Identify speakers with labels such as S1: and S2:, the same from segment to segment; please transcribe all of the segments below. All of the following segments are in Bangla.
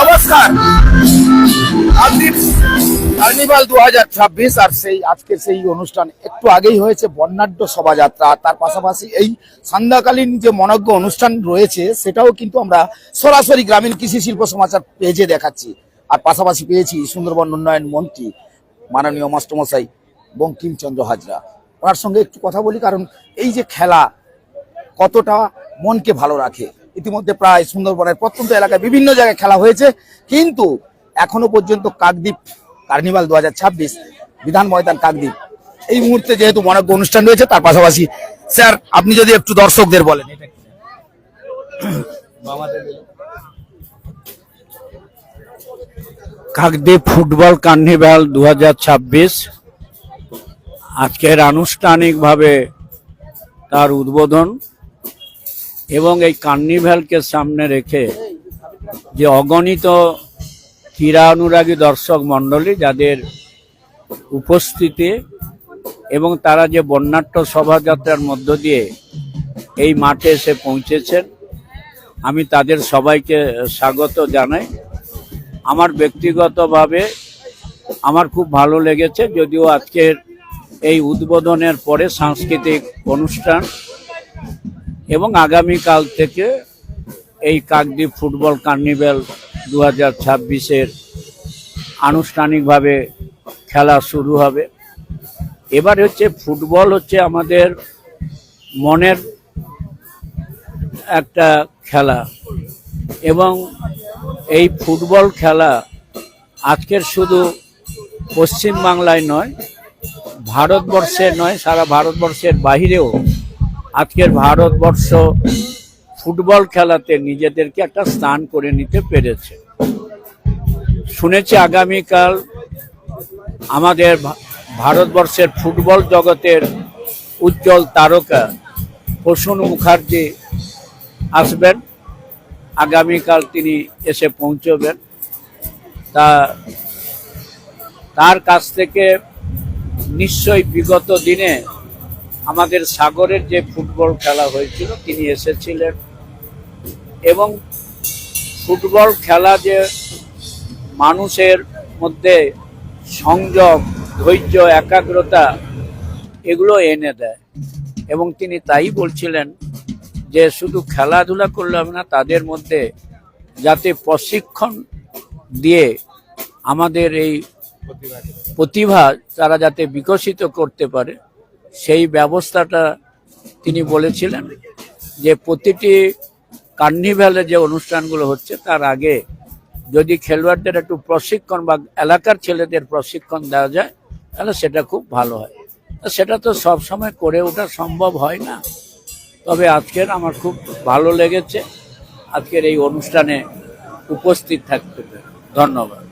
S1: নমস্কার। কার্নিভাল দু হাজার ছাব্বিশ আর সেই আজকের সেই অনুষ্ঠান একটু আগেই হয়েছে বর্ণাঢ্য শোভাযাত্রা। তার পাশাপাশি এই সন্ধ্যাকালীন যে মনজ্ঞ অনুষ্ঠান রয়েছে, সেটাও কিন্তু আমরা সরাসরি গ্রামীণ কৃষি শিল্প সমাচার পেজে দেখাচ্ছি। আর পাশাপাশি পেয়েছি সুন্দরবন উন্নয়ন মন্ত্রী মাননীয় মাস্টারমশাই বঙ্কিমচন্দ্র হাজরা। ওনার সঙ্গে একটু কথা বলি, কারণ এই যে খেলা কতটা মনকে ভালো রাখে ইতিমধ্যে প্রায় সুন্দরবনের প্রত্যন্ত এলাকায় বিভিন্ন জায়গায় খেলা হয়েছে। কিন্তু এখনও পর্যন্ত কাকদ্বীপ কার্নিভাল দু হাজার ছাব্বিশ বিধান ময়দান কাকদ্বীপ, এই মুহূর্তে যেহেতু মনজ্ঞ অনুষ্ঠান রয়েছে, তার পাশাপাশি স্যার, আপনি যদি একটু দর্শকদের বলেন
S2: কাকদ্বীপ ফুটবল কার্নিভাল দু হাজার ছাব্বিশ আজকের আনুষ্ঠানিকভাবে তার উদ্বোধন। কার্নিভ্যালকে সামনে রেখে যে অগণিত ক্রীড়া অনুরাগী দর্শক মণ্ডলী যাদের উপস্থিতি এবং তারা যে বর্ণাঢ্য শোভাযাত্রার মধ্য দিয়ে এই মাঠে এসে পৌঁছেছেন, আমি তাদের সবাইকে স্বাগত জানাই। আমার ব্যক্তিগতভাবে আমার খুব ভালো লেগেছে, যদিও আজকের এই উদ্বোধনের পরে সাংস্কৃতিক অনুষ্ঠান এবং আগামীকাল থেকে এই কাকদ্বীপ ফুটবল কার্নিভ্যাল দু হাজার ছাব্বিশের আনুষ্ঠানিকভাবে খেলা শুরু হবে। এবার হচ্ছে ফুটবল হচ্ছে আমাদের মনের একটা খেলা এবং এই ফুটবল খেলা আজকের শুধু পশ্চিমবাংলায় নয়, ভারতবর্ষের নয়, সারা ভারতবর্ষের বাহিরেও আজকের ভারতবর্ষ ফুটবল খেলাতে নিজেদেরকে একটা স্থান করে নিতে পেরেছে। শুনেছি আগামীকাল আমাদের ভারতবর্ষের ফুটবল জগতের উজ্জ্বল তারকা প্রসূন মুখার্জি আসবেন। আগামীকাল তিনি এসে পৌঁছবেন। তা, তার কাছ থেকে নিশ্চয়ই বিগত দিনে আমাদের সাগরের যে ফুটবল খেলা হয়েছিল, তিনি এসেছিলেন। এবং ফুটবল খেলা যে মানুষের মধ্যে সংযম, ধৈর্য, একাগ্রতা, এগুলো এনে দেয়। এবং তিনি তাই বলছিলেন যে, শুধু খেলাধুলা করলে হবে না, তাদের মধ্যে যাতে প্রশিক্ষণ দিয়ে আমাদের এই প্রতিভা, তারা যাতে বিকশিত করতে পারে সেই ব্যবস্থাটা তিনি বলেছিলেন যে প্রতিটি কার্নিভ্যালে যে অনুষ্ঠানগুলো হচ্ছে, তার আগে যদি খেলোয়াড়দের একটু প্রশিক্ষণ বা এলাকার ছেলেদের প্রশিক্ষণ দেওয়া যায়, তাহলে সেটা খুব ভালো হয়। সেটা তো সব সময় করে ওঠা সম্ভব হয় না। তবে আজকের আমার খুব ভালো লেগেছে। আজকের এই অনুষ্ঠানে উপস্থিত থাকতে ধন্যবাদ।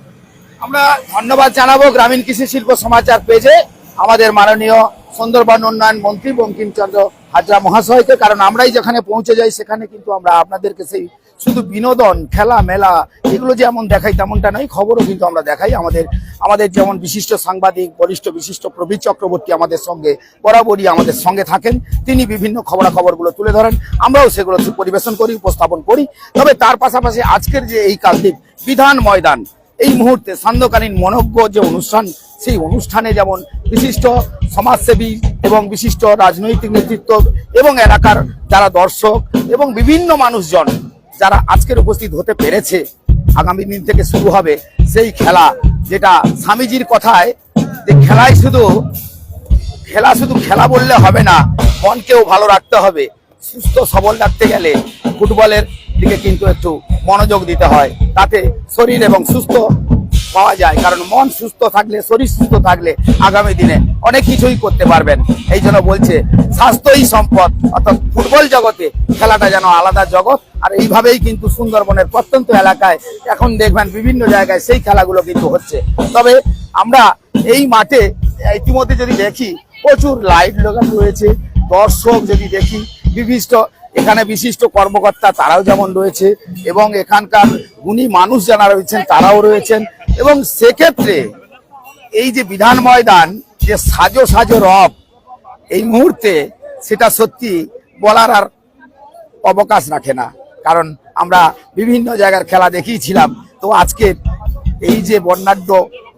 S1: আমরা ধন্যবাদ জানাব গ্রামীণ কৃষি শিল্প সমাচার পেজে। আমাদের মাননীয় সুন্দরবন উন্নয়ন মন্ত্রী বঙ্কিমচন্দ্র হাজরা মহাশয়কে, কারণ আমরাই যেখানে পৌঁছে যাই সেখানে কিন্তু আমরা আপনাদেরকে সেই শুধু বিনোদন, খেলা, মেলা, এগুলো যেমন দেখাই তেমনটা নয়, খবরও কিন্তু আমরা দেখাই। আমাদের আমাদের যেমন বিশিষ্ট সাংবাদিক, বরিষ্ঠ, বিশিষ্ট প্রবীর চক্রবর্তী আমাদের সঙ্গে, বরাবরই আমাদের সঙ্গে থাকেন। তিনি বিভিন্ন খবরাখবরগুলো তুলে ধরেন। আমরাও সেগুলো পরিবেশন করি, উপস্থাপন করি। তবে তার পাশাপাশি আজকের যে এই কালদ্বীপ বিধান ময়দান এই মুহূর্তে সান্ধ্যকালীন মনজ্ঞ যে অনুষ্ঠান, সেই অনুষ্ঠানে যেমন বিশিষ্ট সমাজসেবী এবং বিশিষ্ট রাজনৈতিক নেতৃত্ব এবং এলাকার যারা দর্শক এবং বিভিন্ন মানুষজন যারা আজকের উপস্থিত হতে পেরেছে, আগামী দিন থেকে শুরু হবে সেই খেলা যেটা স্বামীজির কথায় যে খেলায় শুধু, খেলা শুধু খেলা বললে হবে না, মনকেও ভালো রাখতে হবে। সুস্থ সবল রাখতে গেলে ফুটবলের দিকে কিন্তু একটু মনোযোগ দিতে হয়, তাতে শরীর এবং সুস্থ পাওয়া যায়। কারণ মন সুস্থ থাকলে, শরীর সুস্থ থাকলে আগামী দিনে অনেক কিছুই করতে পারবেন। এই জন্য বলছে, স্বাস্থ্যই সম্পদ। অর্থাৎ ফুটবল জগতে খেলাটা যেন আলাদা জগৎ। আর এইভাবেই কিন্তু সুন্দরবনের প্রত্যন্ত এলাকায় এখন দেখবেন বিভিন্ন জায়গায় সেই খেলাগুলো কিন্তু হচ্ছে। তবে আমরা এই মাঠে ইতিমধ্যে যদি দেখি, প্রচুর লাইট লাগানো রয়েছে। দর্শক যদি দেখি বিশিষ্ট এখানে বিশিষ্ট কর্মকর্তা তারাও যেমন রয়েছে, এবং এখানকার গুণী মানুষ যারা রয়েছেন তারাও রয়েছেন, এবং সেক্ষেত্রে এই যে বিধান ময়দান, যে সাজো সাজো রব, এই মুহূর্তে সেটা সত্যি বলার আর অবকাশ রাখে না। কারণ আমরা বিভিন্ন জায়গার খেলা দেখিয়েছিলাম, তো আজকে এই যে বর্ণাঢ্য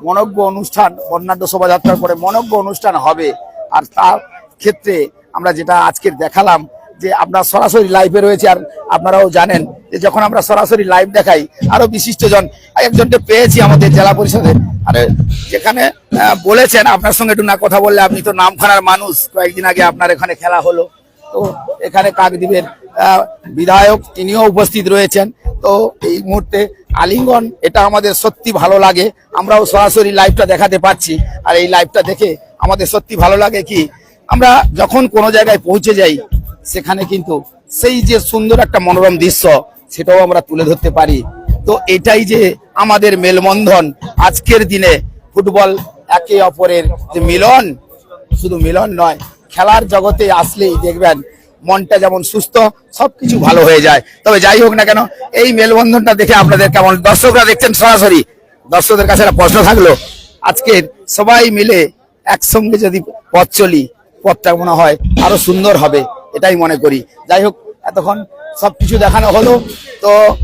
S1: মনজ্ঞ অনুষ্ঠান, বর্ণাঢ্য শোভাযাত্রার পরে মনজ্ঞ অনুষ্ঠান হবে, আর তার ক্ষেত্রে আমরা যেটা আজকের দেখালাম যে আপনার সরাসরি লাইভে রয়েছে, আর আপনারাও জানেন যে যখন আমরা সরাসরি লাইভ দেখাই, আরও বিশিষ্টজন একজনকে পেয়েছি আমাদের জেলা পরিষদে। আরে, যেখানে বলেছেন, আপনার সঙ্গে একটু না কথা বললে আপনি তো নামখানার মানুষ। কয়েকদিন আগে আপনার এখানে খেলা হলো। তো এখানে কাকদ্বীপের বিধায়ক তিনিও উপস্থিত রয়েছেন। তো এই মুহূর্তে আলিঙ্গন, এটা আমাদের সত্যি ভালো লাগে। আমরাও সরাসরি লাইভটা দেখাতে পাচ্ছি আর এই লাইভটা দেখে আমাদের সত্যি ভালো লাগে কি? আমরা যখন কোনো জায়গায় পৌঁছে যাই সেখানে কিন্তু সেই যে সুন্দর একটা মনোরম দৃশ্য, সেটাও আমরা তুলে ধরতে পারি। তো এটাই যে আমাদের মেলবন্ধন আজকের দিনে ফুটবল একে অপরের যে মিলন, শুধু মিলন নয়, খেলার জগতে আসলেই দেখবেন মনটা যেমন সুস্থ, সবকিছু ভালো হয়ে যায়। তবে যাই হোক না কেন, এই মেলবন্ধনটা দেখে আপনাদের কেমন? দর্শকরা দেখছেন সরাসরি। দর্শকদের কাছে একটা প্রশ্ন থাকল আজকের সবাই মিলে একসঙ্গে যদি পথ চলি, পথটা মনে হয় আরও সুন্দর হবে। এটাই মনে করি। যাই হোক এতক্ষণ সবকিছু দেখানো হলো। তো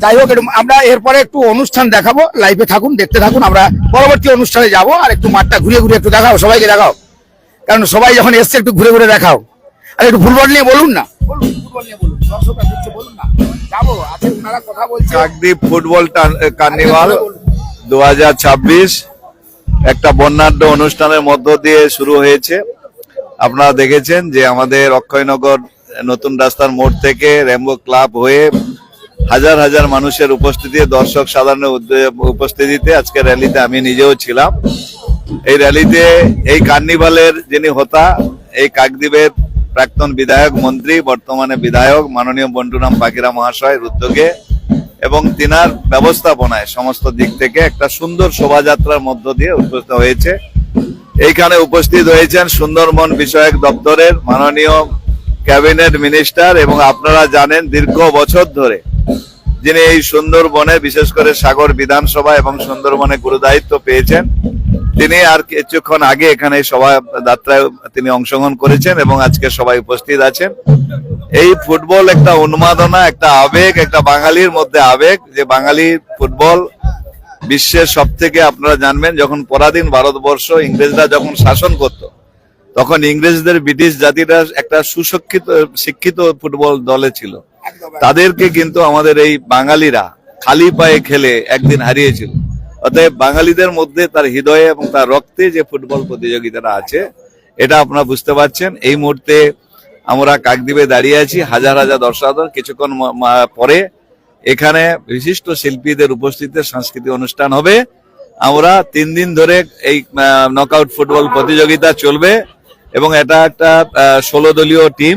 S1: যাই হোক একটু- আমরা এরপরে একটু অনুষ্ঠান দেখাবো। লাইভে থাকুন দেখতে থাকুন। আমরা পরবর্তী অনুষ্ঠানে যাব আর একটু মাঠটা ঘুরে ঘুরে একটু দেখাও সবাইকে দেখাও। কারণ সবাই যখন এসছে একটু ঘুরে ঘুরে দেখাও। আর একটু ফুটবল নিয়ে বলুন না। বলুন নিয়ে বলুন। বলুন না। যাব কথা বলছে।
S3: কাকদ্বীপ ফুটবল কার্নিভাল দু হাজার ছাব্বিশ। একটা বর্ণাঢ্য অনুষ্ঠানের মধ্য দিয়ে শুরু হয়েছে। আপনারা দেখেছেন যে আমাদের অক্ষয়নগর নতুন রাস্তার মোড় থেকে রেমবো ক্লাব হয়ে হাজার হাজার মানুষের উপস্থিতি দর্শক সাধারণের উপস্থিতিতে আজকে র্যালিতে আমি নিজেও ছিলাম। এই র্যালিতে এই কার্নিভালের যিনি হতা, এই কাকদ্বীপের প্রাক্তন বিধায়ক মন্ত্রী, বর্তমানে বিধায়ক মাননীয় বন্টুরাম পাখিরা মহাশয়ের উদ্যোগে এবং তিনার ব্যবস্থাপনায় সমস্ত দিক থেকে একটা সুন্দর শোভাযাত্রার মধ্য দিয়ে উপস্থিত হয়েছে। এইখানে উপস্থিত হয়েছেন সুন্দরবন বিষয়ক দপ্তরের মাননীয় ক্যাবিনেট মিনিস্টার এবং আপনারা জানেন দীর্ঘ বছর ধরে যিনি এই সুন্দরবনে, বিশেষ করে সাগর বিধানসভা এবং সুন্দরবনে গুরুদায়িত্ব পেয়েছেন, তিনি আর কিছুক্ষণ আগে এখানে এই শোভাযাত্রায় তিনি অংশগ্রহণ করেছেন এবং আজকে সবাই উপস্থিত আছেন। এই ফুটবল একটা উন্মাদনা, একটা আবেগ, একটা বাঙালির মধ্যে আবেগ, যে বাঙালি ফুটবল বিশ্বের সব থেকে আপনারা জানবেন যখন পরাধীন ভারতবর্ষ ইংরেজরা যখন শাসন করত তখন ইংরেজদের ব্রিটিশ জাতিরা একটা সুশিক্ষিত শিক্ষিত ফুটবল দলে ছিল। তাদেরকে কিন্তু আমাদের এই বাঙালিরা খালি পায়ে খেলে একদিন হারিয়েছিল। অতএব বাঙালিদের মধ্যে তার হৃদয়ে এবং তার রক্তে যে ফুটবল প্রতিযোগিতাটা আছে এটা আপনারা বুঝতে পারছেন। এই মুহূর্তে আমরা কাকদ্বীপে দাঁড়িয়ে আছি হাজার হাজার দর্শক কিছুক্ষণ পরে এখানে বিশিষ্ট শিল্পীদের উপস্থিতিতে সাংস্কৃতিক অনুষ্ঠান হবে। আমরা তিন দিন ধরে এই নকআউট ফুটবল প্রতিযোগিতা চলবে এবং এটা একটা ষোলো দলীয় টিম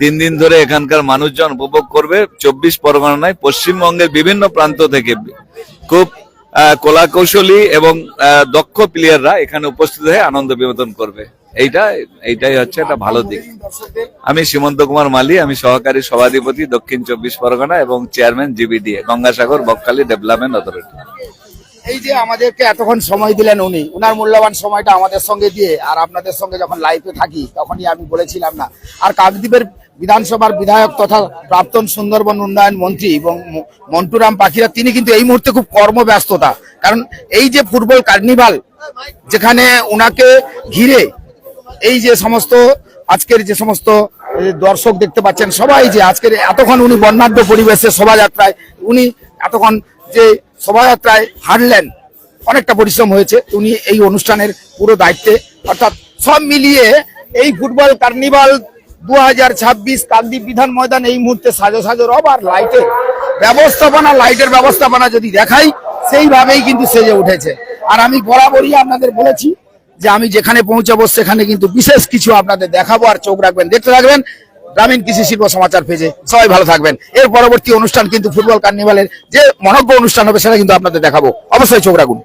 S3: তিন দিন ধরে এখানকার মানুষজন উপভোগ করবে চব্বিশ পরগনায়, পশ্চিমবঙ্গের বিভিন্ন প্রান্ত থেকে। খুব কলাকৌশলী এবং দক্ষ প্লেয়াররা এখানে উপস্থিত হয়ে আনন্দ বিনোদন করবে। এইটা, এইটাই হচ্ছে একটা ভালো দিক। আমি সীমন্ত কুমার মালি, আমি সহকারী সভাধিপতি দক্ষিণ চব্বিশ পরগনা এবং chairman GBDA Gangasagar Bakkhali development authority.
S1: এই যে আমাদেরকে এতক্ষণ সময় দিলেন উনি, উনার মূল্যবান সময়টা আমাদের সঙ্গে দিয়ে, আর আপনাদের সঙ্গে যখন লাইভে থাকি, তখনই আমি বলেছিলাম না। আর কাকদ্বীপের বিধানসভার বিধায়ক তথা প্রাক্তন সুন্দরবন উন্নয়ন মন্ত্রী এবং মন্টুরাম পাখিরা, তিনি কিন্তু এই মুহূর্তে খুব কর্মব্যস্ততা। কারণ এই যে ফুটবল কার্নিভাল, যেখানে উনাকে ঘিরে এই যে সমস্ত, আজকের যে সমস্ত দর্শক দেখতে পাচ্ছেন সবাই যে আজকের এতক্ষণ উনি বর্ণাঢ্য পরিবেশে শোভাযাত্রায়, উনি এতক্ষণ যে শোভাযাত্রায় হারলেন অনেকটা পরিশ্রম হয়েছে, উনি এই অনুষ্ঠানের পুরো দায়িত্বে। অর্থাৎ সব মিলিয়ে এই ফুটবল কার্নিভাল দু হাজার ছাব্বিশ কাকদ্বীপ বিধান ময়দান এই মুহূর্তে সাজো সাজো রব আর লাইটের ব্যবস্থাপনা লাইটের ব্যবস্থাপনা যদি দেখাই, সেইভাবেই কিন্তু সেজে উঠেছে। আর আমি বরাবরই আপনাদের বলেছি যে আমি যেখানে পৌঁছাবো, সেখানে কিন্তু বিশেষ কিছু আপনাদের দেখাবো আর চোখ রাখবেন, দেখতে থাকবেন। গ্রামীণ কৃষি শিল্প সমাচার পেজে সবাই ভালো থাকবেন। এর পরবর্তী অনুষ্ঠান কিন্তু ফুটবল কার্নিভালের যে মনজ্ঞ অনুষ্ঠান হবে, সেটা কিন্তু আপনাদের দেখাবো। অবশ্যই চোখ রাখুন।